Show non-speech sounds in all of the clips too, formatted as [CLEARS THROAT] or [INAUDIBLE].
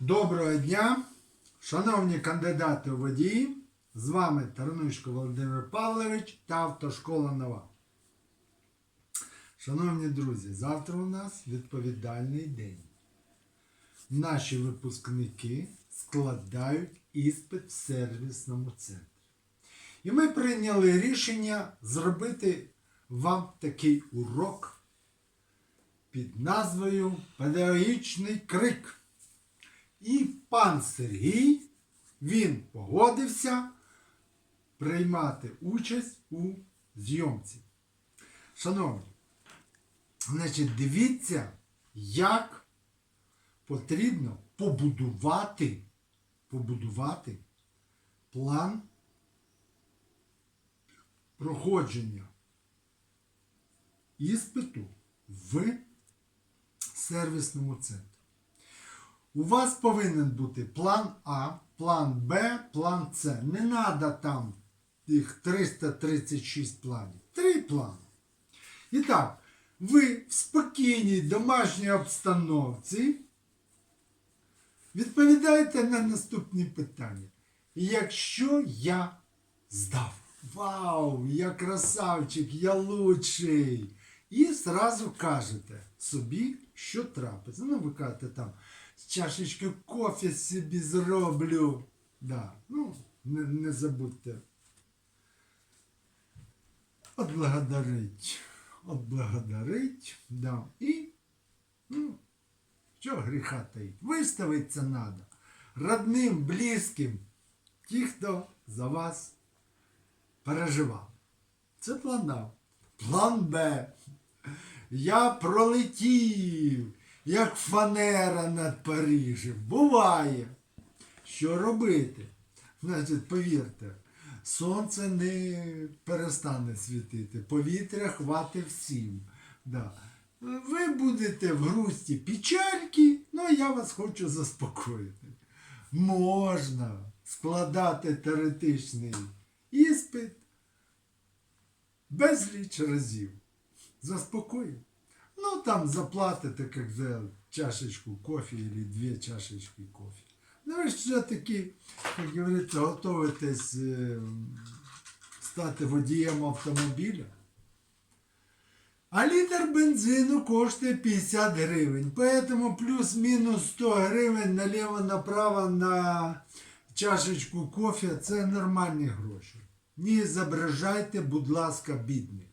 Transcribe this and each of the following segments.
Доброго дня, шановні кандидати у водії, з вами Тарнушко Володимир Павлович та Автошкола Нова. Шановні друзі, завтра у нас відповідальний день. Наші випускники складають іспит в сервісному центрі. І ми прийняли рішення зробити вам такий урок під назвою Педагогічний крик. І пан Сергій, він погодився приймати участь у зйомці. Шановні, значить, дивіться, як потрібно побудувати, побудувати план проходження іспиту в сервісному центрі. У вас повинен бути план А, план Б, план С. Не треба там їх 336 планів. Три плани. І так, ви в спокійній домашній обстановці відповідаєте на наступні питання. Якщо я здав, вау, я красавчик, я лучший. І зразу кажете собі, що трапиться. Ну, ви кажете там, чашечку кофе собі зроблю. Да. Ну, не, не забудьте. Отблагодарить. Отблагодарить. Да. І, ну, що гріха таїть? Виставиться надо. Родним, близьким, ті, хто за вас переживав. Це план А. План Б. Я пролетів, як фанера над Парижем. Буває. Що робити? Значить, повірте, сонце не перестане світити, повітря хватить всім. Да. Ви будете в грусті печальки, ну а я вас хочу заспокоїти. Можна складати теоретичний іспит безліч разів. Заспокоїть. Ну, там заплатите, как за чашечку кофе или две чашечки кофе. Ну, ви все-таки, як говориться, готуєтесь е, стати водієм автомобіля. А літр бензину коштує 50 гривень. Поэтому плюс-мінус 100 гривень наліво-направо на чашечку кофе це нормальні гроші. Не зображайте, будь ласка, бідних.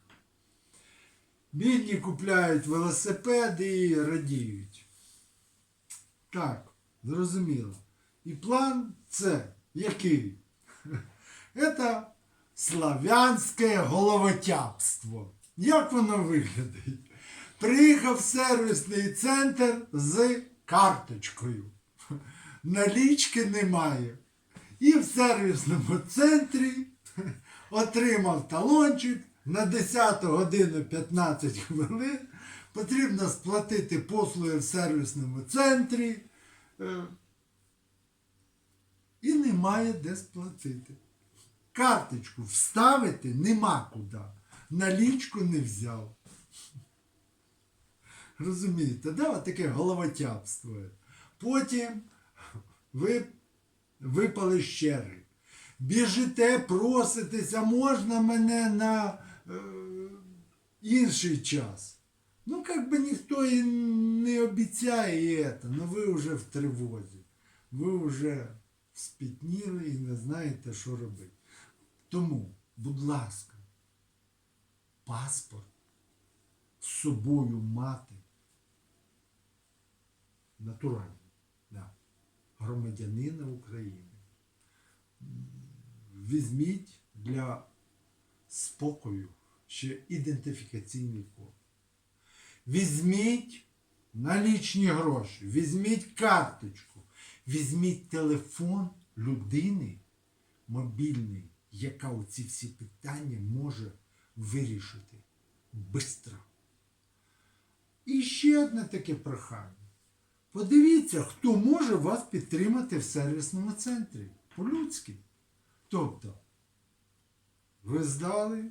Бідні купляють велосипеди і радіють. Так, зрозуміло. І план це який? [LAUGHS] Це славянське головотяпство. Як воно виглядає? Приїхав сервісний центр з карточкою. [LAUGHS] Налічки немає. І в сервісному центрі [LAUGHS] отримав талончик на 10 годину 15 хвилин. Потрібно сплатити послуги в сервісному центрі. Е, І немає де сплатити. Карточку вставити нема куди. Налічку не взяв. Розумієте, да? Таке головотяпство. Потім ви випали з черги. Біжите, проситеся, можна мене на інший час. Ну, як би ніхто і не обіцяє це, але ви вже в тривозі. Ви вже спітніли і не знаєте, що робити. Тому, будь ласка, паспорт з собою мати натуральний, да, громадянина України. Візьміть для спокою ще ідентифікаційний код. Візьміть налічні гроші, візьміть карточку, візьміть телефон людини мобільний, яка оці всі питання може вирішити швидко. І ще одне таке прохання. Подивіться, хто може вас підтримати в сервісному центрі. По-людськи. Тобто, ви здали,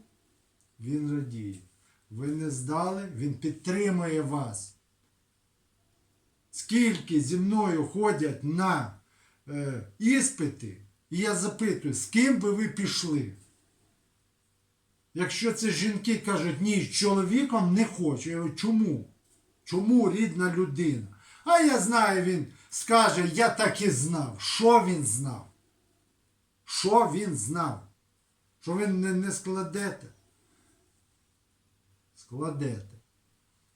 він радіє. Ви не здали, він підтримує вас. Скільки зі мною ходять на е, іспити, і я запитую, з ким би ви пішли? Якщо це жінки кажуть, ні, з чоловіком не хочу. Я говорю, чому? Чому рідна людина? А я знаю, він скаже, я так і знав. Що він знав? Що він знав? Що ви не, не складете? Складете.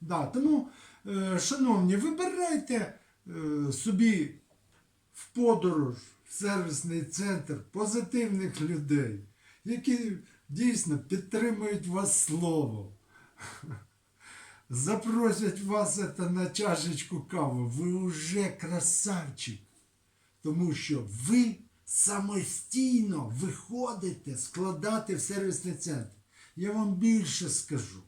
Да, тому, е, шановні, вибирайте е, собі в подорож, в сервісний центр позитивних людей, які дійсно підтримують вас словом. [LAUGHS] Запросять вас это на чашечку кави. Ви вже красавчик. Тому що ви самостійно виходите складати в сервісний центр. Я вам більше скажу.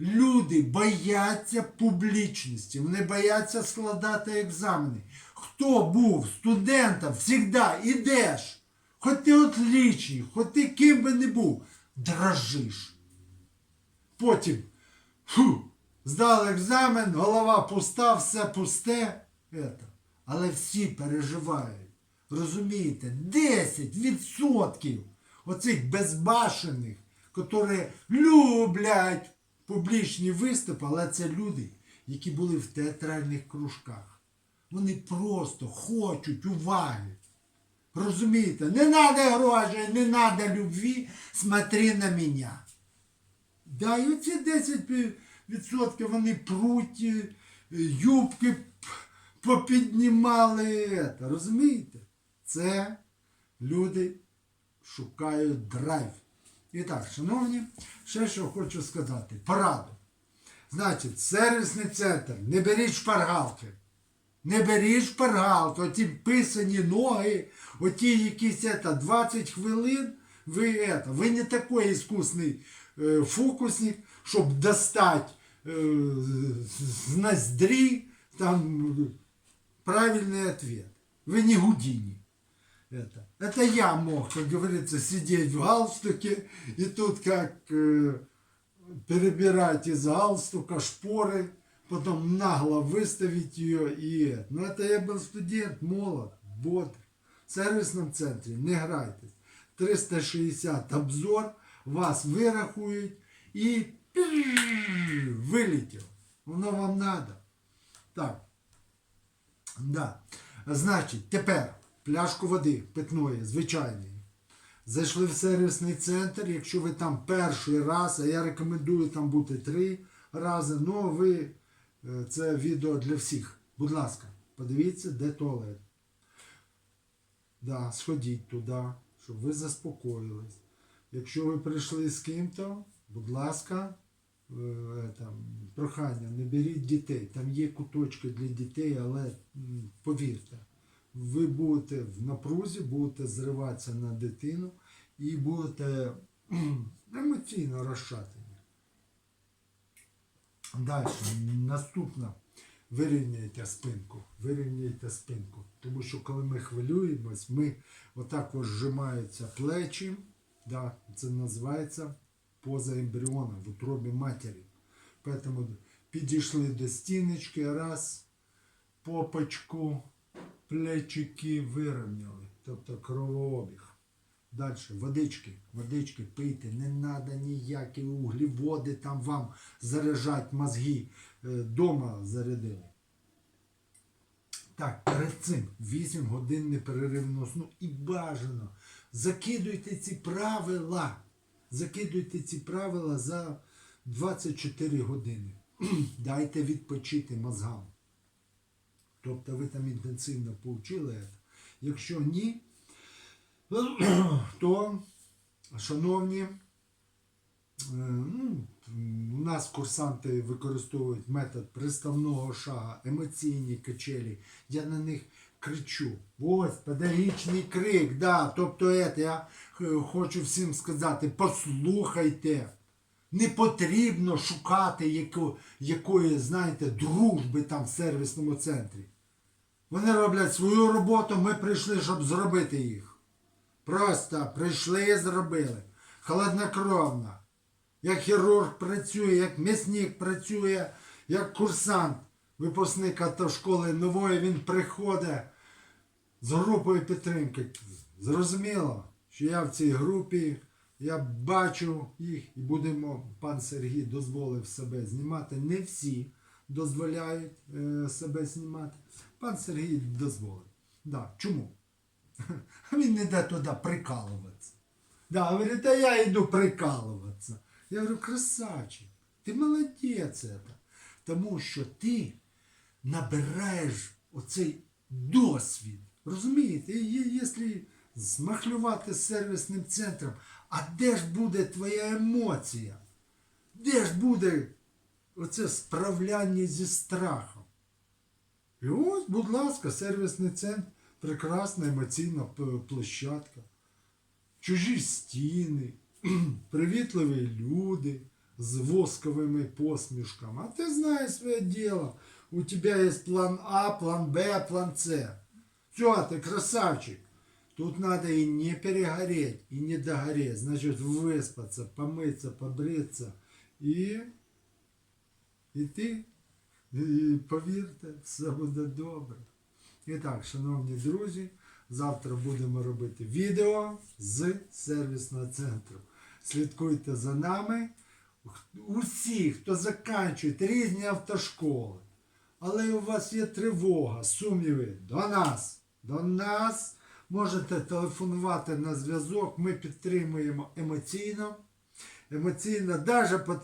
Люди бояться публічності, вони бояться складати екзамени. Хто був студентом, завжди ідеш. Хоч ти отлічний, хоч ти ким би не був, дрожиш. Потім фу, здав екзамен, голова пуста, все пусте. Это. Але всі переживають. Розумієте, 10% оцих безбашених, які люблять публічні виступи, але це люди, які були в театральних кружках. Вони просто хочуть уваги. Розумієте, не надо грошей, не надо любві, смотри на мене. Да, і оці 10% вони пруть, е, юбки попіднімали. Розумієте? Це люди шукають драйв. І так, шановні, ще що хочу сказати. Пораду. Значить, сервісний центр, не беріть шпаргалки. Не беріть шпаргалки, оті писані ноги, оті якісь это, 20 хвилин, ви, это, ви не такий іскусний е, фокусник, щоб достати е, з ноздрі там правильный ответ. Вы не Гудини. Это. Это я мог, как говорится, сидеть в галстуке и тут как э, перебирать из галстука шпоры, потом нагло выставить ее и. Но это я был студент, молод, бодр. В сервисном центре не грайтесь. 360 обзор, вас вирахують і вилетів. Воно вам надо. Так. Да. Значить, тепер пляшку води питної, звичайної. Зайшли в сервісний центр, якщо ви там перший раз, а я рекомендую там бути три рази, ну ви, е, це відео для всіх. Будь ласка, подивіться, де туалет. Да, сходіть туди, щоб ви заспокоїлись. Якщо ви прийшли з ким-то, будь ласка, е, там, прохання, не беріть дітей. Там є куточки для дітей, але повірте, ви будете в напрузі, будете зриватися на дитину і будете емоційно розшатані. Далі, наступна. Вирівняйте спинку, вирівняйте спинку. Тому що коли ми хвилюємось, ми отак ось зжимаються плечі. Да, це називається поза ембріона в утробі матері. Поэтому підійшли до стіночки, раз, попочку, плечики вирівняли. Тобто кровообіг. Далі, водички, водички пийте, не треба ніякі углеводи там вам заряджати мозги. Е, Дома зарядили. Так, перед цим 8 годин непереривного сну і бажано закидуйте ці правила. Закидуйте ці правила за 24 години. [CLEARS THROAT] Дайте відпочити мозгам. Тобто ви там інтенсивно повчили. Якщо ні, [CLEARS THROAT] то, шановні, е, ну, у нас курсанти використовують метод приставного шага, емоційні качелі. Я на них кричу. Ось педагогічний крик. Да, тобто это, я е, хочу всім сказати, послухайте. Не потрібно шукати яко, якої, знаєте, дружби там в сервісному центрі. Вони роблять свою роботу, ми прийшли, щоб зробити їх. Просто прийшли і зробили. Холоднокровно. Як хірург працює, як м'ясник працює, як курсант. випускник автошколи нової, він приходить з групою підтримки. Зрозуміло, що я в цій групі, я бачу їх і будемо, пан Сергій дозволив себе знімати. Не всі дозволяють е, себе знімати. Пан Сергій дозволив. Да. Чому? [LAUGHS] Він не йде туди прикалуватися. Да, говорит, а я йду прикалуватися. Я говорю, красавчик, ти молодець. Тому що ти набираєш оцей досвід. Розумієте? Якщо змахлювати сервісним центром, а де ж буде твоя емоція? Де ж буде оце справляння зі страхом? І ось, будь ласка, сервісний центр, прекрасна емоційна площадка. Чужі стіни, [CLEARS THROAT] привітливі люди з восковими посмішками. А ти знаєш своє діло. У тебе є план А, план Б, план С. Все, ти красавчик. Тут надо и не перегореть, и не догореть. Значит, выспаться, помыться, побриться. И, і ти, і повірте, все буде добре. І так, шановні друзі, завтра будемо робити відео з сервісного центру. Слідкуйте за нами. Усі, хто заканчують різні автошколи, але у вас є тривога, сумніви до нас. До нас можете телефонувати на зв'язок. Ми підтримуємо емоційно. Емоційно, навіть по телефону.